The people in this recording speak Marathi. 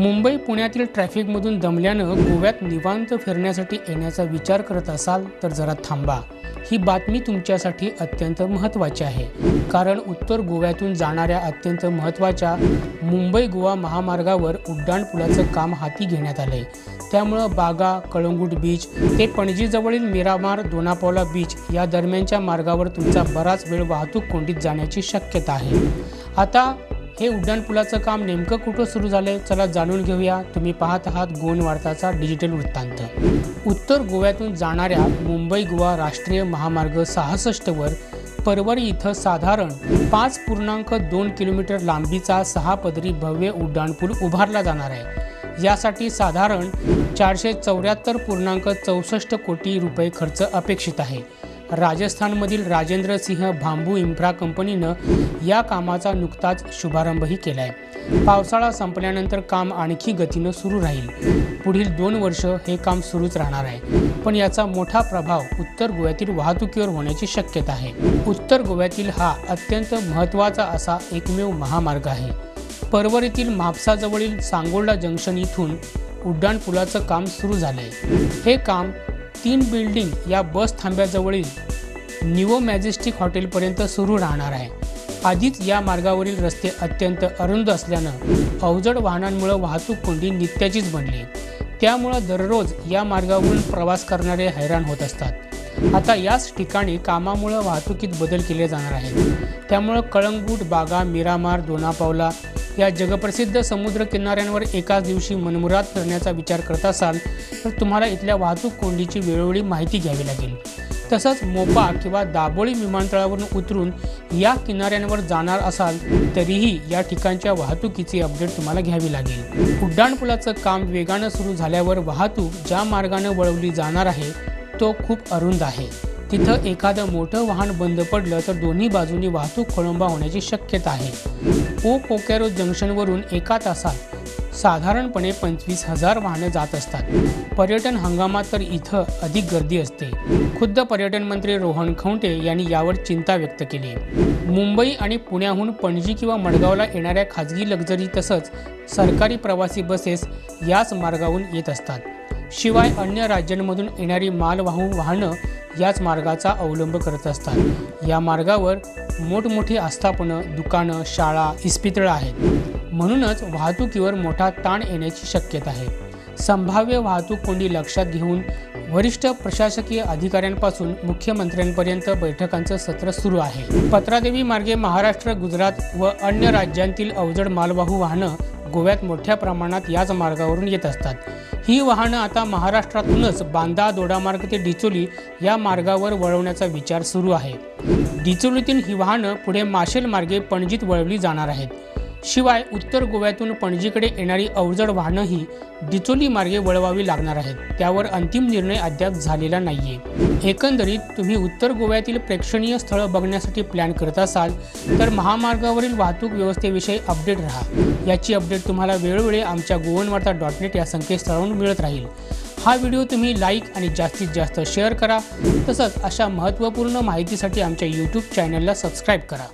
मुंबई पुण्यातील ट्रॅफिकमधून दमल्यानं गोव्यात निवांत फिरण्यासाठी येण्याचा विचार करत असाल तर जरा थांबा. ही बातमी तुमच्यासाठी अत्यंत महत्त्वाची आहे. कारण उत्तर गोव्यातून जाणाऱ्या अत्यंत महत्त्वाच्या मुंबई गोवा महामार्गावर उड्डाणपुलाचं काम हाती घेण्यात आलंय. त्यामुळं बागा कळंगूट बीच ते पणजीजवळील मिरामार दोनापावला बीच या दरम्यानच्या मार्गावर तुमचा बराच वेळ वाहतूक कोंडीत जाण्याची शक्यता आहे. आता हे उड्डाणपुलाचं काम नेमकं कुठं सुरू झालंय चला जाणून घेऊया. तुम्ही पाहत आहात गोवन वार्ताचा डिजिटल वृत्तांत. उत्तर गोव्यातून जाणाऱ्या मुंबई गोवा राष्ट्रीय महामार्ग सहासष्टवर परवरी इथं साधारण पाच पूर्णांक दोन किलोमीटर लांबीचा सहा पदरी भव्य उड्डाणपूल उभारला जाणार आहे. यासाठी साधारण चारशे चौऱ्याहत्तर पूर्णांक चौसष्ट कोटी रुपये खर्च अपेक्षित आहे. राजस्थानमधील राजेंद्र सिंह भांबू इम्फ्रा कंपनीनं या कामाचा नुकताच शुभारंभही केला आहे पावसाळा संपल्यानंतर काम आणखी गतीनं सुरू राहील. पुढील दोन वर्ष हे काम सुरूच राहणार आहे. पण याचा मोठा प्रभाव उत्तर गोव्यातील वाहतुकीवर होण्याची शक्यता आहे. उत्तर गोव्यातील हा अत्यंत महत्त्वाचा असा एकमेव महामार्ग आहे. परवरीतील म्हापसाजवळील सांगोला जंक्शन इथून उड्डाणपुलाचं काम सुरू झालंय. हे काम तीन बिल्डिंग या बस थांब्याजवळील निवो मॅजेस्टिक हॉटेलपर्यंत सुरू राहणार आहे. आधीच या मार्गावरील रस्ते अत्यंत अरुंद असल्यानं अवजड वाहनांमुळे वाहतूक कोंडी नित्याचीच बनली. त्यामुळं दररोज या मार्गावरून प्रवास करणारे हैराण होत असतात. आता याच ठिकाणी कामामुळं वाहतुकीत बदल केले जाणार आहेत. त्यामुळं कळंगूट बागा मिरामार दोनापावला या जगप्रसिद्ध समुद्र किनाऱ्यांवर एकाच दिवशी मनमुराद फिरण्याचा विचार करत असाल तर तुम्हाला इथल्या वाहतूक कोंडीची वेळोवेळी माहिती घ्यावी लागेल. तसंच मोपा किंवा दाबोळी विमानतळावरून उतरून या किनाऱ्यांवर जाणार असाल तरीही या ठिकाणच्या वाहतुकीची अपडेट तुम्हाला घ्यावी लागेल. उड्डाणपुलाचं काम वेगानं सुरू झाल्यावर वाहतूक ज्या मार्गानं वळवली जाणार आहे तो खूप अरुंद आहे. तिथं एखादं मोठं वाहन बंद पडलं तर दोन्ही बाजूनी वाहतूक खोळंबा होण्याची शक्यता आहे. ओ पोकॅरो जंक्शनवरून एका तासात साधारणपणे पंचवीस हजार वाहनं जात असतात. पर्यटन हंगामात तर इथं अधिक गर्दी असते. खुद्द पर्यटन मंत्री रोहन खंवटे यांनी यावर चिंता व्यक्त केली. मुंबई आणि पुण्याहून पणजी किंवा मडगावला येणाऱ्या खाजगी लक्झरी तसंच सरकारी प्रवासी बसेस याच मार्गावरून येत असतात. शिवाय अन्य राज्यांमधून येणारी मालवाहू वाहनं याच मार्गाचा अवलंब करत असतात. या मार्गावर मोठमोठी आस्थापनं दुकानं शाळा इस्पितळं आहेत. म्हणूनच वाहतुकीवर मोठा ताण येण्याची शक्यता आहे. संभाव्य वाहतूक कोंडी लक्षात घेऊन वरिष्ठ प्रशासकीय अधिकाऱ्यांपासून मुख्यमंत्र्यांपर्यंत बैठकांचं सत्र सुरू आहे. पत्रादेवी मार्गे महाराष्ट्र गुजरात व अन्य राज्यांतील अवजड मालवाहू वाहनं गोव्यात मोठ्या प्रमाणात याच मार्गावरून येत असतात. ही वाहनं आता महाराष्ट्रातूनच बांदा दोडामार्ग ते डिचोली या मार्गावर वळवण्याचा विचार सुरू आहे. डिचोलीतून ही वाहनं पुढे माशेल मार्गे पणजीत वळवली जाणार आहेत. शिवाय उत्तर गोव्यातून पणजीकडे येणारी अवजड वाहनंही डिचोली मार्गे वळवावी लागणार आहेत. त्यावर अंतिम निर्णय अद्याप झालेला नाहीये. एकंदरीत तुम्ही उत्तर गोव्यातील प्रेक्षणीय स्थळं बघण्यासाठी प्लॅन करत असाल तर महामार्गावरील वाहतूक व्यवस्थेविषयी अपडेट राहा. याची अपडेट तुम्हाला वेळोवेळी आमच्या गोवनवार्ता डॉट नेट या संकेतस्थळावरून मिळत राहील. हा व्हिडिओ तुम्ही लाईक आणि जास्तीत जास्त शेअर करा. तसंच अशा महत्त्वपूर्ण माहितीसाठी आमच्या यूट्यूब चॅनलला सबस्क्राईब करा.